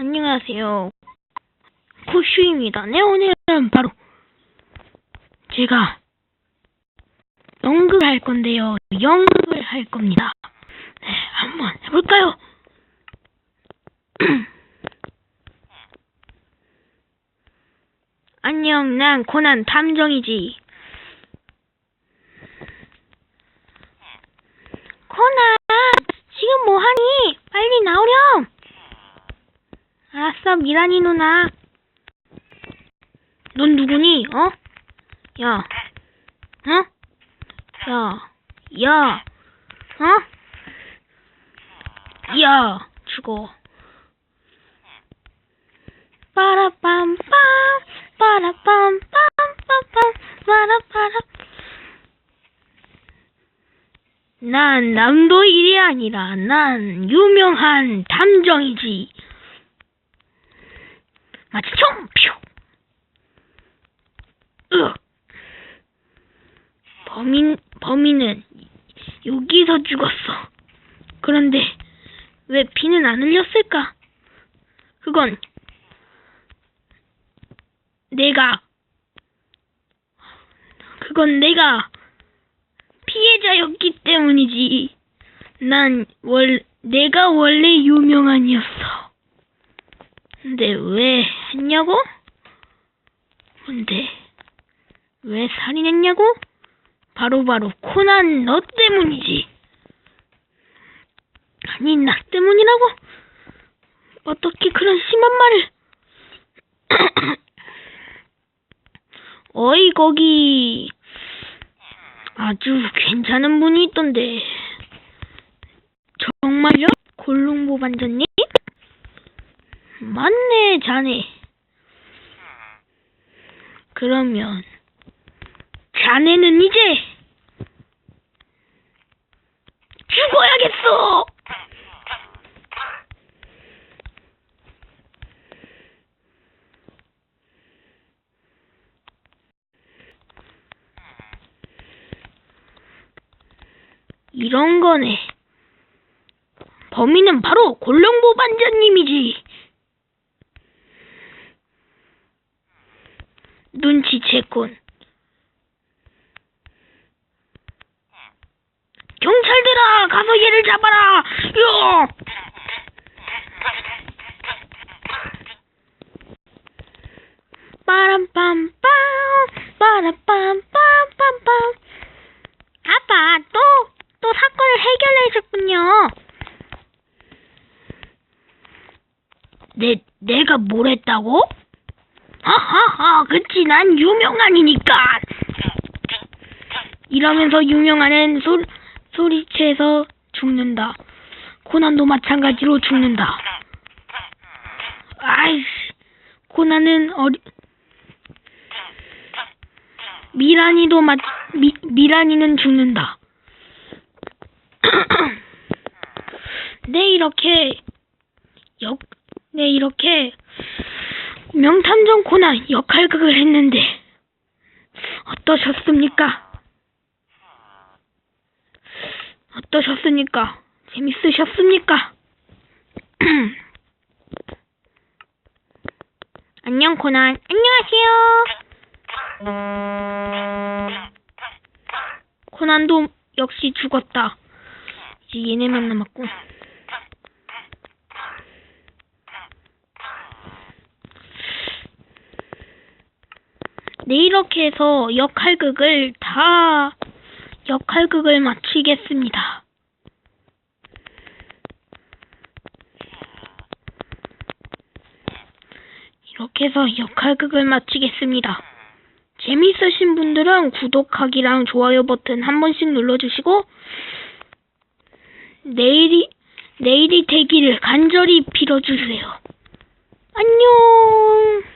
안녕하세요. 쿠슈입니다. 네, 오늘은 바로 제가 연극을 할 건데요. 연극을 할 겁니다. 네, 한번 해볼까요? 안녕, 난 코난 탐정이지. 코난, 지금 뭐하니? 빨리 나오렴! 알았어, 미란이 누나. 넌 누구니? 어? 야, 어? 야, 야, 어? 야, 죽어. 빠라빰빰, 빠라빰빰, 빰빰, 빠라빠라. 난 남도 일이 아니라 난 유명한 탐정이지. 마치 총! 퓨! 으 범인, 범인은 여기서 죽었어. 그런데 왜 피는 안 흘렸을까? 그건 내가 그건 내가 피해자였기 때문이지. 난 월, 내가 원래 유명한이었어. 근데 왜 했냐고? 근데 왜 살인했냐고? 바로 바로 코난 너 때문이지. 아니 나 때문이라고? 어떻게 그런 심한 말을? 어이 거기 아주 괜찮은 분이 있던데 정말요? 골룸보 반장님? 맞네 자네 그러면 자네는 이제 죽어야겠어 이런 거네. 범인은 바로 골룡보 반장님이지. 눈치챘군. 경찰들아, 가서 얘를 잡아라. 요! 빠람빰빰, 빠람빰빰빰빰. 아빠, 또, 또 사건을 해결해 줬군요. 내, 내가 뭘 했다고? 하하하, 그치, 난 유명한이니까. 이러면서 유명한은 소, 소리채서 죽는다. 코난도 마찬가지로 죽는다. 아이씨, 코난은 어리, 미란이도 마, 미, 미란이는 죽는다. 네, 이렇게, 역, 네, 이렇게, 명탐정 코난 역할극을 했는데, 어떠셨습니까? 어떠셨습니까? 재밌으셨습니까? 안녕, 코난. 안녕하세요. 코난도 역시 죽었다. 이제 얘네만 남았고. 네, 이렇게 해서 역할극을 다 역할극을 마치겠습니다. 이렇게 해서 역할극을 마치겠습니다. 재밌으신 분들은 구독하기랑 좋아요 버튼 한 번씩 눌러주시고 내일이 내일이 되기를 간절히 빌어주세요. 안녕.